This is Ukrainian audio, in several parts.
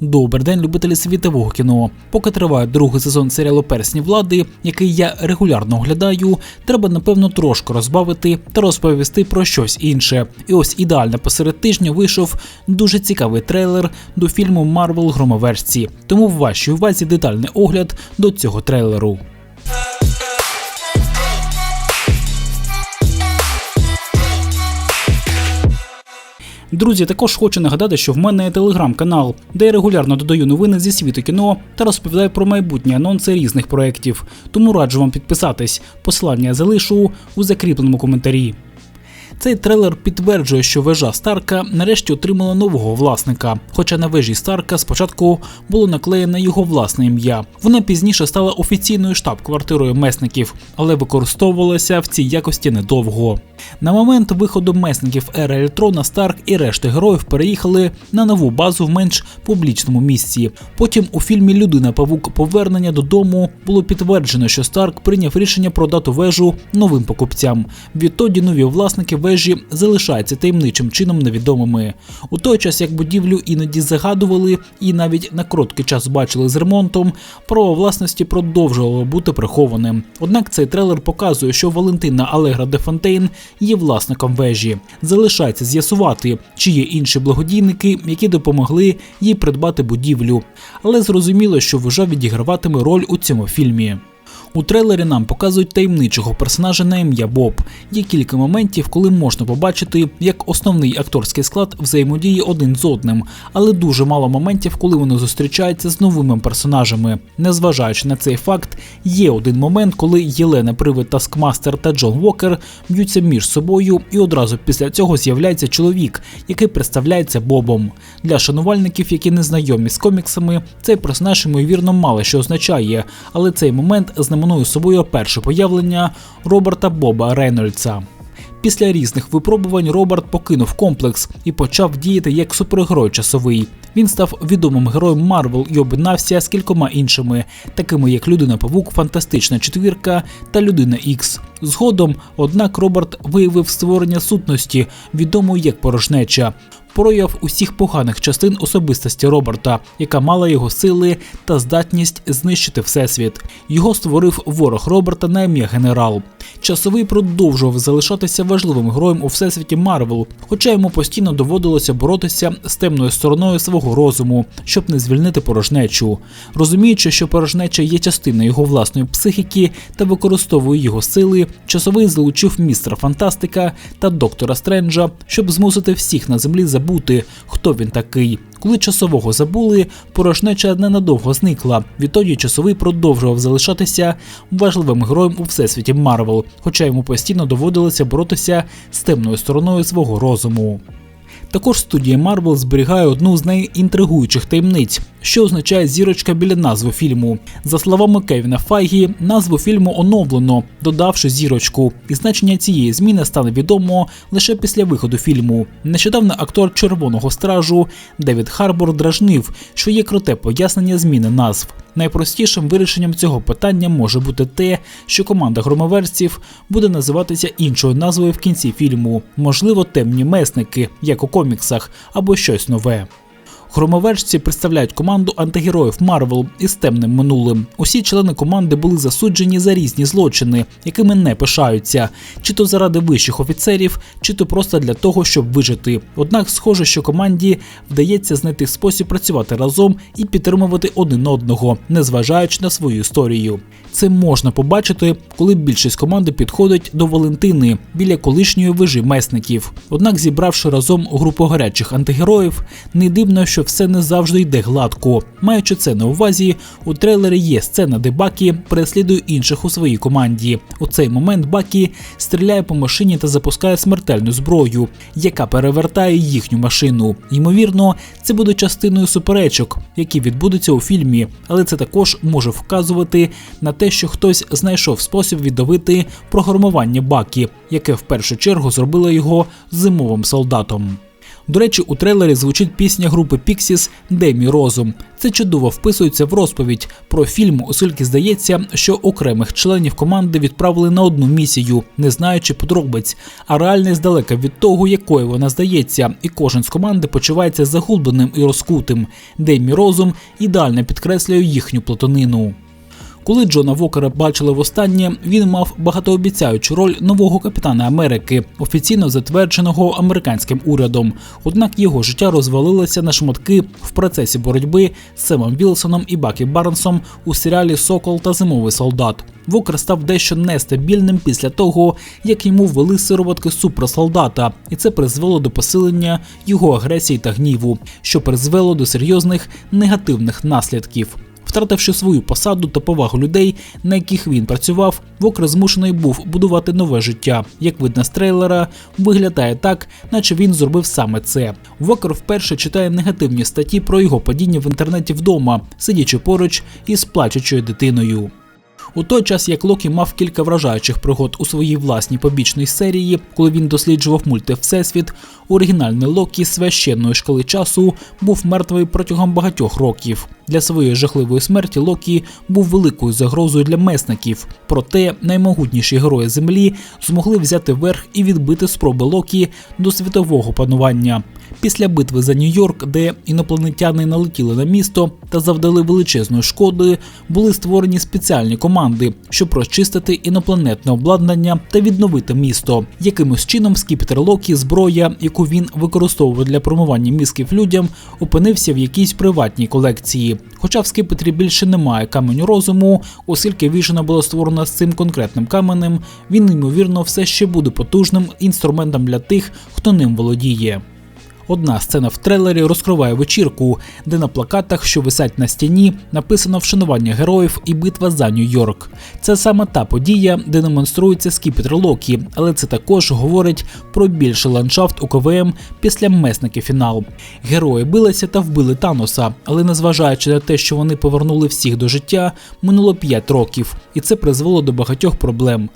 Добрий день, любителі світового кіно. Поки триває другий сезон серіалу Персні влади, який я регулярно оглядаю, треба напевно трошки розбавити та розповісти про щось інше. І ось ідеально посеред тижня вийшов дуже цікавий трейлер до фільму Марвел Громоверці. Тому в вашій увазі детальний огляд до цього трейлеру. Друзі, також хочу нагадати, що в мене є телеграм-канал, де я регулярно додаю новини зі світу кіно та розповідаю про майбутні анонси різних проєктів. Тому раджу вам підписатись. Посилання залишу у закріпленому коментарі. Цей трейлер підтверджує, що вежа Старка нарешті отримала нового власника. Хоча на вежі Старка спочатку було наклеєне його власне ім'я. Вона пізніше стала офіційною штаб-квартирою месників, але використовувалася в цій якості недовго. На момент виходу месників Ера Ельтрона Старк і решти героїв переїхали на нову базу в менш публічному місці. Потім у фільмі Людина Павук Повернення додому було підтверджено, що Старк прийняв рішення продати вежу новим покупцям. Відтоді нові власники вежі залишаються таємничим чином невідомими. У той час, як будівлю іноді загадували і навіть на короткий час бачили з ремонтом, право власності продовжувало бути прихованим. Однак цей трейлер показує, що Валентина Алегра де Фонтейн є власником вежі. Залишається з'ясувати, чи є інші благодійники, які допомогли їй придбати будівлю. Але зрозуміло, що вежа відіграватиме роль у цьому фільмі. У трейлері нам показують таємничого персонажа на ім'я Боб. Є кілька моментів, коли можна побачити, як основний акторський склад взаємодіє один з одним, але дуже мало моментів, коли вони зустрічаються з новими персонажами. Незважаючи на цей факт, є один момент, коли Єлена Привид Таскмастер та Джон Вокер б'ються між собою, і одразу після цього з'являється чоловік, який представляється Бобом. Для шанувальників, які не знайомі з коміксами, цей персонаж ймовірно мало що означає, але цей момент знаменує собою перше появлення Роберта Боба Рейнольдса. Після різних випробувань Роберт покинув комплекс і почав діяти як супергерой часовий. Він став відомим героєм Марвел і об'єднався з кількома іншими, такими як Людина Павук, Фантастична Четвірка та Людина Ікс. Згодом, однак, Роберт виявив створення сутності, відомої як порожнеча. Прояв усіх поганих частин особистості Роберта, яка мала його сили та здатність знищити всесвіт. Його створив ворог Роберта на ім'я генерал. Часовий продовжував залишатися важливим героєм у всесвіті Марвел, хоча йому постійно доводилося боротися з темною стороною свого розуму, щоб не звільнити порожнечу. Розуміючи, що порожнеча є частиною його власної психіки та використовує його сили, часовий залучив містера Фантастика та доктора Стренджа, щоб змусити всіх на землі забути, хто він такий. Коли часового забули, порожнеча ненадовго зникла. Відтоді часовий продовжував залишатися важливим героєм у всесвіті Марвел, хоча йому постійно доводилося боротися з темною стороною свого розуму. Також студія Marvel зберігає одну з найінтригуючих таємниць, що означає зірочка біля назви фільму. За словами Кевіна Файгі, назву фільму оновлено, додавши зірочку, і значення цієї зміни стане відомо лише після виходу фільму. Нещодавно актор Червоного стражу Девід Харбор дражнив, що є круте пояснення зміни назв. Найпростішим вирішенням цього питання може бути те, що команда громоверців буде називатися іншою назвою в кінці фільму, можливо, темні месники, як у коміксах, або щось нове. Громовержці представляють команду антигероїв Марвел із темним минулим. Усі члени команди були засуджені за різні злочини, якими не пишаються, чи то заради вищих офіцерів, чи то просто для того, щоб вижити. Однак, схоже, що команді вдається знайти спосіб працювати разом і підтримувати один одного, незважаючи на свою історію. Це можна побачити, коли більшість команди підходить до Валентини біля колишньої вежі месників. Однак, зібравши разом групу гарячих антигероїв, не дивно, що все не завжди йде гладко. Маючи це на увазі, у трейлері є сцена, де Бакі переслідує інших у своїй команді. У цей момент Бакі стріляє по машині та запускає смертельну зброю, яка перевертає їхню машину. Ймовірно, це буде частиною суперечок, які відбудуться у фільмі, але це також може вказувати на те, що хтось знайшов спосіб віддавити програмування Бакі, яке в першу чергу зробило його зимовим солдатом. До речі, у трейлері звучить пісня групи Pixies Демі Розум. Це чудово вписується в розповідь про фільм, оскільки здається, що окремих членів команди відправили на одну місію, не знаючи подробиць, а реальність далека від того, якою вона здається, і кожен з команди почувається загубленим і розкутим. Демі Розум ідеально підкреслює їхню платонину. Коли Джона Вокера бачили востаннє, він мав багатообіцяючу роль нового капітана Америки, офіційно затвердженого американським урядом. Однак його життя розвалилося на шматки в процесі боротьби з Семом Вілсоном і Бакі Барнсом у серіалі Сокол та Зимовий солдат. Вокер став дещо нестабільним після того, як йому ввели сироватки суперсолдата, і це призвело до посилення його агресії та гніву, що призвело до серйозних негативних наслідків. Втративши свою посаду та повагу людей, на яких він працював, Вокер змушений був будувати нове життя. Як видно з трейлера, виглядає так, наче він зробив саме це. Вокер вперше читає негативні статті про його падіння в інтернеті вдома, сидячи поруч із плачучою дитиною. У той час як Локі мав кілька вражаючих пригод у своїй власній побічній серії, коли він досліджував мульти Всесвіт, оригінальний Локі священної школи часу був мертвий протягом багатьох років. Для своєї жахливої смерті Локі був великою загрозою для месників. Проте наймогутніші герої землі змогли взяти верх і відбити спроби Локі до світового панування. Після битви за Нью-Йорк, де інопланетяни налетіли на місто та завдали величезної шкоди, були створені спеціальні команди, щоб розчистити інопланетне обладнання та відновити місто. Якимось чином скіпетр Локі, зброя, яку він використовував для промивання мізків людям, опинився в якійсь приватній колекції. Хоча в скипетрі більше немає каменю розуму, оскільки вішена була створена з цим конкретним каменем, він ймовірно все ще буде потужним інструментом для тих, хто ним володіє. Одна сцена в трейлері розкриває вечірку, де на плакатах, що висять на стіні, написано вшанування героїв і битва за Нью-Йорк. Це саме та подія, де демонструється скіпетр Локі, але це також говорить про більший ландшафт у КВМ після месники фінал. Герої билися та вбили Таноса, але незважаючи на те, що вони повернули всіх до життя, минуло 5 років, і це призвело до багатьох проблем.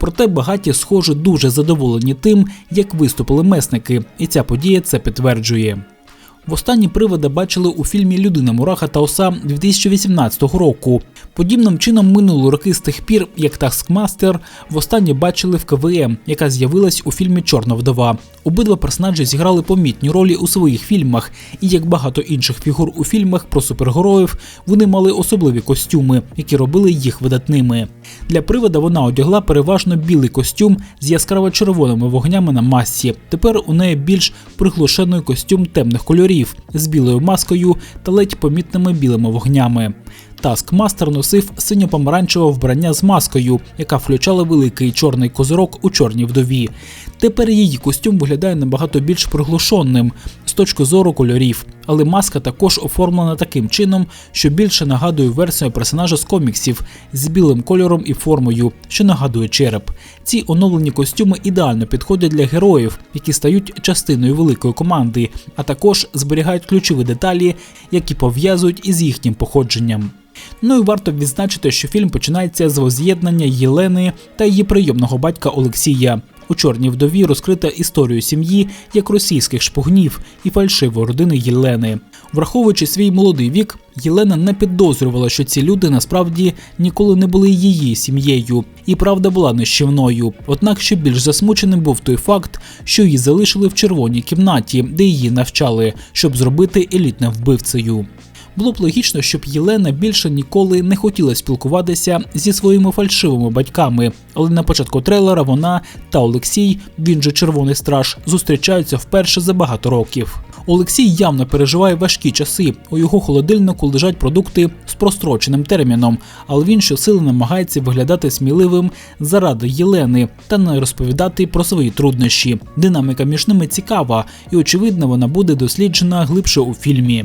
Проте багаті, схоже, дуже задоволені тим, як виступили месники, і ця подія це підтверджує. Востанні привода бачили у фільмі Людина Мураха та Оса 2018 року. Подібним чином минули роки з тих пір, як Taskmaster востаннє бачили в КВМ, яка з'явилась у фільмі Чорна вдова. Обидва персонажі зіграли помітні ролі у своїх фільмах, і як багато інших фігур у фільмах про супергероїв, вони мали особливі костюми, які робили їх видатними. Для привода вона одягла переважно білий костюм з яскраво червоними вогнями на масці. Тепер у неї більш приглушений костюм темних кольорів з білою маскою та ледь помітними білими вогнями. Таскмастер носив синьо-помаранчеве вбрання з маскою, яка включала великий чорний козирок у чорній вдові. Тепер її костюм виглядає набагато більш приглушеним з точки зору кольорів, але маска також оформлена таким чином, що більше нагадує версію персонажа з коміксів з білим кольором і формою, що нагадує череп. Ці оновлені костюми ідеально підходять для героїв, які стають частиною великої команди, а також зберігають ключові деталі, які пов'язують із їхнім походженням. Ну і варто відзначити, що фільм починається з воз'єднання Єлени та її прийомного батька Олексія. У чорній вдові розкрита історію сім'ї як російських шпугнів і фальшивої родини Єлени. Враховуючи свій молодий вік, Єлена не підозрювала, що ці люди насправді ніколи не були її сім'єю, і правда була нищівною. Однак ще більш засмученим був той факт, що її залишили в червоній кімнаті, де її навчали, щоб зробити елітним вбивцею. Було б логічно, щоб Єлена більше ніколи не хотіла спілкуватися зі своїми фальшивими батьками, але на початку трейлера вона та Олексій, він же Червоний страж, зустрічаються вперше за багато років. Олексій явно переживає важкі часи. У його холодильнику лежать продукти з простроченим терміном, але він щосили намагається виглядати сміливим заради Єлени та не розповідати про свої труднощі. Динаміка між ними цікава, і очевидно, вона буде досліджена глибше у фільмі.